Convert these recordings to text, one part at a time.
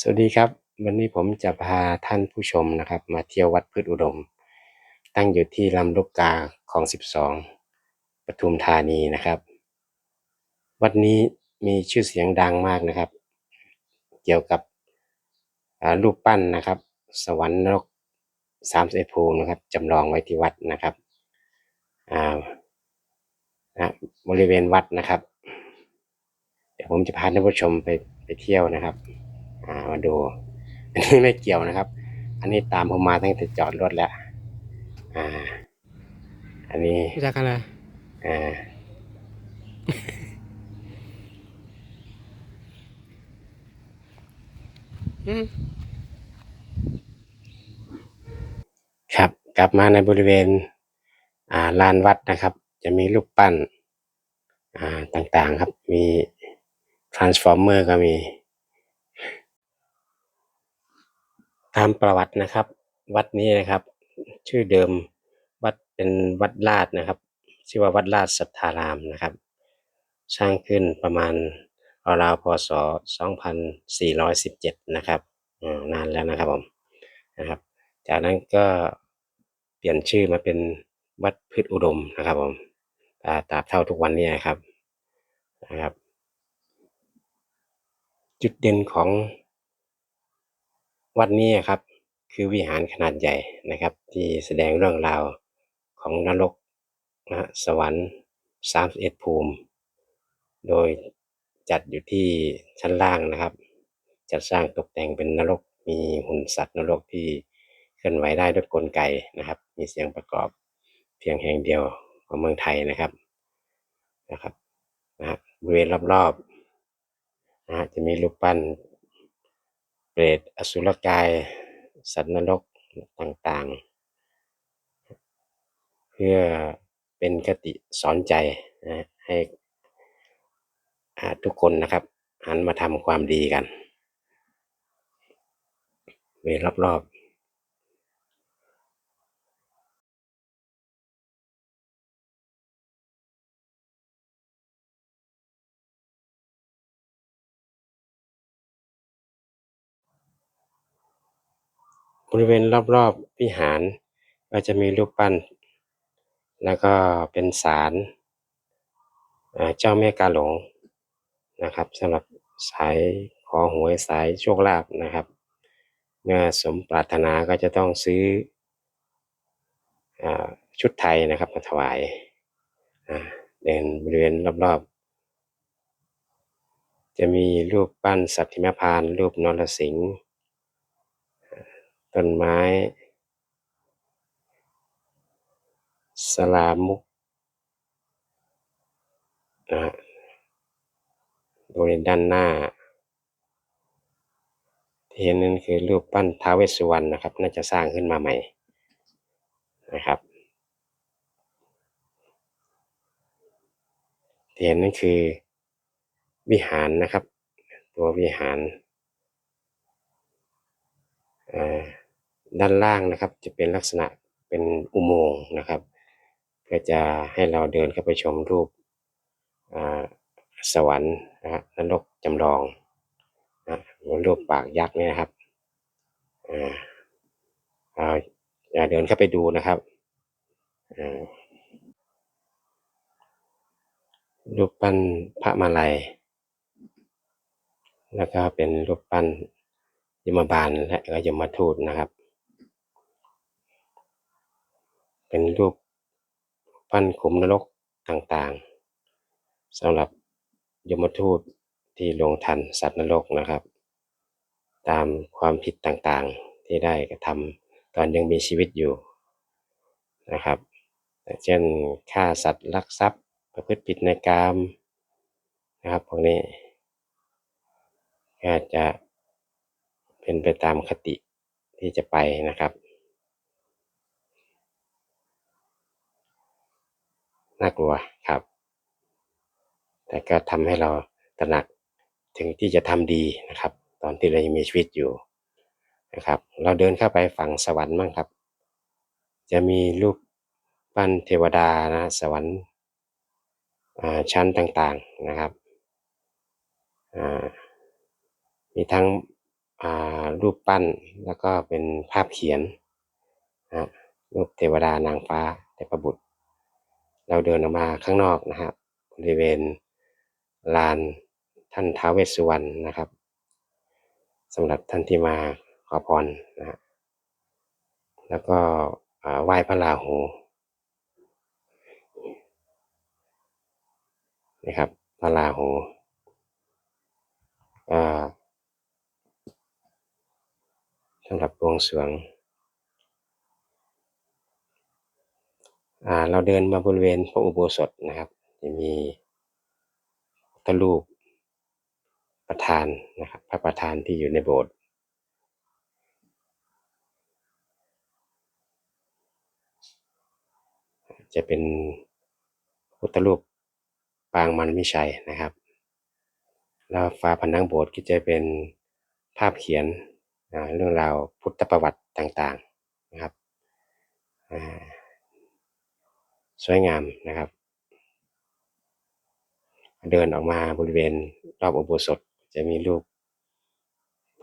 สวัสดีครับ วันนี้ผมจะพาท่านผู้ชมนะครับ มาเที่ยววัดพืชอุดม ตั้งอยู่ที่ลำลูกกาของสิบสองปทุมธานีนะครับ วัดนี้มีชื่อเสียงดังมากนะครับ เกี่ยวกับรูปปั้นนะครับ สวรรค์นรกสามสิบภูมินะครับจำลองไว้ที่วัดนะครับอ่านะบริเวณวัดนะครับ เดี๋ยวผมจะพาท่านผู้ชมไปไปเที่ยวนะครับ อ่ามาดู อันนี้ไม่เกี่ยวนะครับ อันนี้ตามผมมาตั้งแต่จอดรถแล้ว อ่า อันนี้รู้จักกันเลยอ่า อืม ครับ กลับมาในบริเวณ อ่าลานวัดนะครับ จะมีรูปปั้น อ่าต่างๆครับ มี transformer ก็มี ตามประวัตินะครับ วัดนี้นะครับ ชื่อเดิมวัดเป็นวัดลาดนะครับ ชื่อว่าวัดลาดสัทธารามนะครับ สร้างขึ้นประมาณราวพศ 2417 นะครับนานแล้วนะครับผมนะครับ จากนั้นก็เปลี่ยนชื่อมาเป็นวัดพืชอุดมนะครับผมตาตราบเท่าทุกวันนี้ครับนะครับ จุดเด่นของ วัดนี้ครับ คือวิหารขนาดใหญ่นะครับ ที่แสดงเรื่องราวของนรกนะสวรรค์31ภูมิ โดยจัดอยู่ที่ชั้นล่างนะครับ จัดสร้างตกแต่งเป็นนรกมีหุ่นสัตว์นรกที่เคลื่อนไหวได้ด้วยกลไกนะครับ มีเสียงประกอบเพียงแห่งเดียวของเมืองไทยนะครับนะครับนะฮะบริเวณรอบๆนะฮะจะมีรูปปั้น เปรตอสุรกาย สัตว์นรกต่างๆ เพื่อเป็นคติสอนใจนะให้ทุกคนนะครับ หันมาทำความดีกัน เวรรอบๆ ริเวณรอบๆวิหาร ก็จะมีรูปปั้น แล้วก็เป็นศาลเจ้าแม่กาหลงนะครับสำหรับสายขอหวยสายโชคลาภนะครับ เมื่อสมปรารถนาก็จะต้องซื้ออชุดไทยนะครับมาถวายเดินบริเวณรอบๆ จะมีรูปปั้นสัตว์หิมพาน รูปนรสิงห์ ต้นไม้สลามุกนะบริเวณด้านหน้า ที่เห็นนั่นคือรูปปั้นท้าวเวสสุวรรณนะครับ น่าจะสร้างขึ้นมาใหม่นะครับที่เห็นนั่นคือวิหารนะครับ ตัววิหารอ่า ด้านล่างนะครับ จะเป็นลักษณะเป็นอุโมงค์นะครับเพื่อจะให้เราเดินเข้าไปชมรูปอ่าสวรรค์นะฮะนรกจำลองนะรูปปากยักษ์เนี่ยนะครับอ่าอ่าอย่าเดินเข้าไปดูนะครับอ่ารูปปั้นพระมาลัย แล้วก็เป็นรูปปั้นยมบาลและก็ยมทูตนะครับ เป็นรูปปั้นขุมนรกต่างๆสำหรับยมทูตที่ลงทันสัตว์นรกนะครับ ตามความผิดต่างๆที่ได้กระทำตอนยังมีชีวิตอยู่นะครับ เช่นฆ่าสัตว์ลักทรัพย์ ประพฤติผิดในกามนะครับพวกนี้ก็จะเป็นไปตามคติที่จะไปนะครับ น่ากลัวครับ แต่ก็ทำให้เราตระหนักถึงที่จะทำดีนะครับ ตอนที่เรายังมีชีวิตอยู่นะครับ เราเดินเข้าไปฝั่งสวรรค์บ้างครับ จะมีรูปปั้นเทวดานะสวรรค์ชั้นต่างๆนะครับมีทั้งรูปปั้นแล้วก็เป็นภาพเขียนนะรูปเทวดานางฟ้าเทพบุตร เราเดินออกมาข้างนอกนะครับบริเวณลานท่านท้าวเวสสุวรรณนะครับสำหรับท่านที่มาขอพรนะฮะแล้วก็ไหว้พระราหูนะครับพระราหูสำหรับวงสวง อ่า เราเดินมาบริเวณพระอุโบสถนะครับ จะมีพระพุทธรูปประธานนะครับ พระประธานที่อยู่ในโบสถ์จะเป็นพุทธรูปปางมันวิชัยนะครับ แล้วฝาผนังโบสถ์ก็จะเป็นภาพเขียนเรื่องราวพุทธประวัติต่างๆนะครับอ่า สวยงามนะครับ เดินออกมาบริเวณรอบอุโบสถจะมีรูป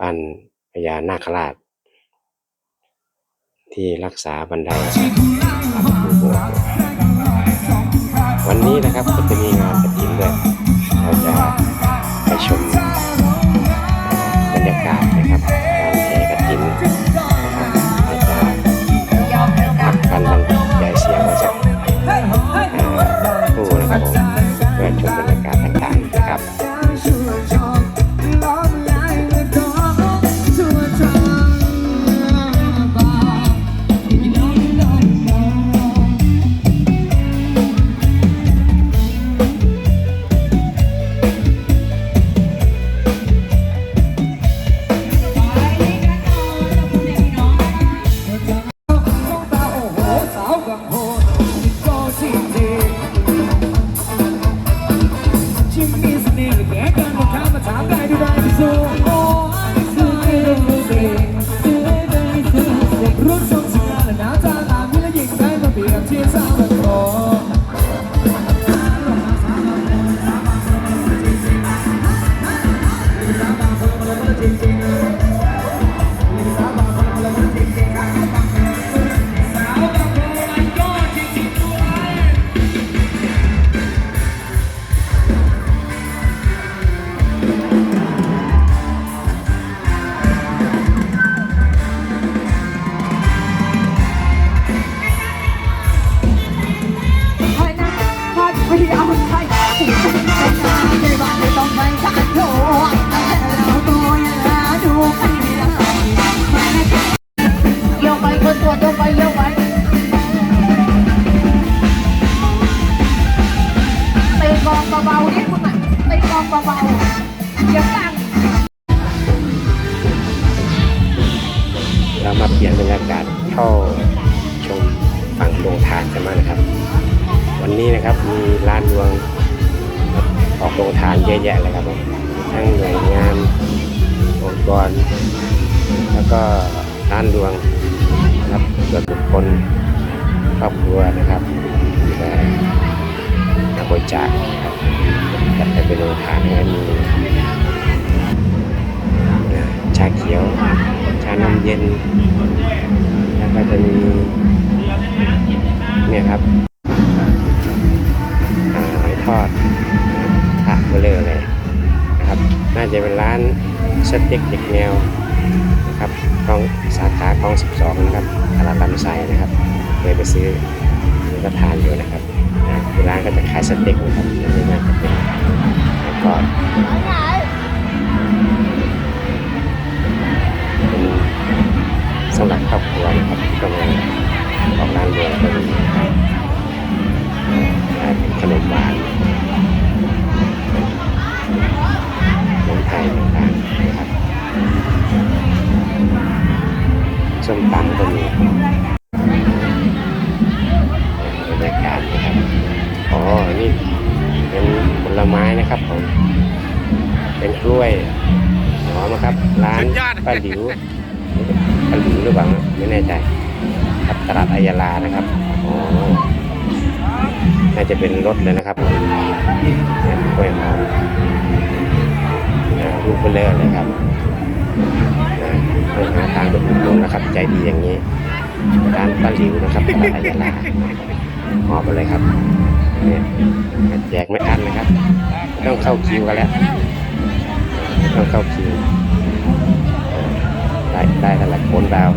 ปั้นพญานาคราช ที่รักษาบันไดอุโบสถวันนี้นะครับก็จะมีงานกฐินด้วยเราจะไปชม ยอะแยะเลยครับผมทั้งหน่วยงานองค์กร แล้วก็ร้านรวงนะครับส่วนบุคคลครอบครัวนะครับและนักบริจาคครับจัดไปเป็นโรงทานนะครับมีชาเขียว ชานมเย็น แล้วก็จะมีเนี่ยครับอาหอยทอดผักเบลอร์เลย น่าจะเป็นร้านสเต็กเด็กแนวนะครับกองสาขาคลอง 12 นะครับตลาดลำไส้นะครับเคยไปซื้อซื้อก็ทานอยู่นะครับร้านก็จะขายสเต็กนะครับไม่น่าจะเป็นแล้วก็เป็นสำหรับครอบครัวนะครับที่กำลังออกร้านเรียนก็มีอ่าเป็นขนมหวาน ตำก็มีบรรยากาศนะครับอ๋อนี่เป็นผลไม้นะครับผมเป็นกล้วยหอมนะครับ ร้านป้าหลิวป้าหลิวหรือเปล่านะไม่แน่ใจครับตลาดอายาลานะครับอ๋อน่าจะเป็นรถเลยนะครับเนี่ยกล้วยหอมนะลูกเบลเลอร์เลยครับ ใจดีอย่างนี้ร้านป้าหลิวนะครับตลาดอายาลาหอบไปเลยครับเนี่ยแจกไม่อั้นเลยครับ ต้องเข้าคิวกันแล้ว ต้องเข้าคิว ได้ได้เท่าไหร่โคนดาว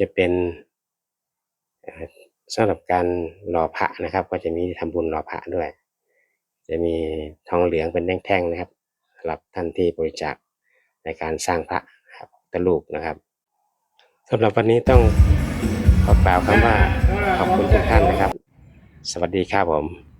จะเป็นสำหรับการรอพระนะครับ ก็จะมีทำบุญรอพระด้วย จะมีทองเหลืองเป็นแท่งๆนะครับสำหรับท่านที่บริจาคในการสร้างพระนะครับตะลูกนะครับสำหรับวันนี้ต้องขอกล่าวคำว่าขอบคุณทุกท่านนะครับ สวัสดีครับผม